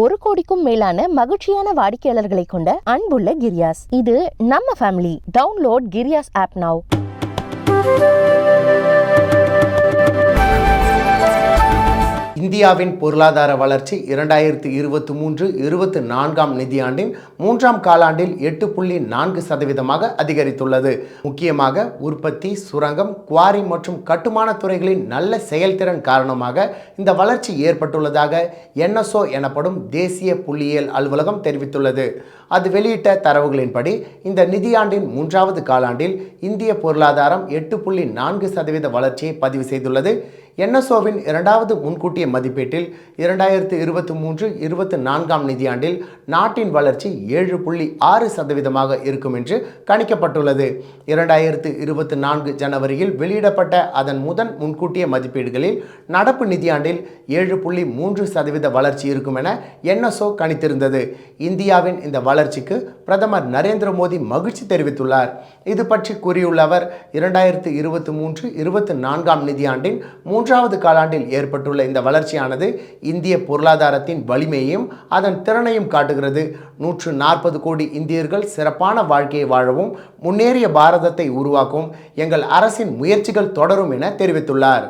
ஒரு கோடிக்கும் மேலான மகிழ்ச்சியான வாடிக்கையாளர்களை கொண்ட அன்புள்ள கிரியாஸ். இது நம்ம family download Kriyas app now இந்தியாவின் பொருளாதார வளர்ச்சி இரண்டாயிரத்தி இருபத்தி மூன்று இருபத்தி நான்காம் நிதியாண்டின் மூன்றாம் காலாண்டில் எட்டு புள்ளி நான்கு சதவீதமாக அதிகரித்துள்ளது. முக்கியமாக உற்பத்தி சுரங்கம் குவாரி மற்றும் கட்டுமான துறைகளின் நல்ல செயல்திறன் காரணமாக இந்த வளர்ச்சி ஏற்பட்டுள்ளதாக என்எஸ்ஓ எனப்படும் தேசிய புள்ளியியல் அலுவலகம் தெரிவித்துள்ளது. அது வெளியிட்ட தரவுகளின்படி இந்த நிதியாண்டின் மூன்றாவது காலாண்டில் இந்திய பொருளாதாரம் எட்டு புள்ளி நான்கு சதவீத வளர்ச்சியை பதிவு செய்துள்ளது. என்எஸ்ஓவின் இரண்டாவது முன்கூட்டிய மதிப்பீட்டில் இரண்டாயிரத்து இருபத்தி மூன்று இருபத்தி நான்காம் நிதியாண்டில் நாட்டின் வளர்ச்சி ஏழு புள்ளி ஆறு சதவீதமாக இருக்கும் என்று கணிக்கப்பட்டுள்ளது. இரண்டாயிரத்து இருபத்தி நான்கு ஜனவரியில் வெளியிடப்பட்ட அதன் முதன் முன்கூட்டிய மதிப்பீடுகளில் நடப்பு நிதியாண்டில் ஏழு புள்ளி மூன்று சதவீத வளர்ச்சி இருக்கும் என என்எஸ்ஓ கணித்திருந்தது. இந்தியாவின் இந்த வளர்ச்சிக்கு பிரதமர் நரேந்திர மோடி மகிழ்ச்சி தெரிவித்துள்ளார். இது பற்றி கூறியுள்ள அவர் இரண்டாயிரத்து இருபத்தி மூன்று இருபத்தி நான்காம் நிதியாண்டின் மூன்றாவது காலாண்டில் ஏற்பட்டுள்ள இந்த வளர்ச்சியானது இந்திய பொருளாதாரத்தின் வலிமையையும் அதன் திறனையும் காட்டுகிறது. நூற்று நாற்பது கோடி இந்தியர்கள் சிறப்பான வாழ்க்கையை வாழவும் முன்னேறிய பாரதத்தை உருவாக்கும் எங்கள் அரசின் முயற்சிகள் தொடரும் என தெரிவித்துள்ளார்.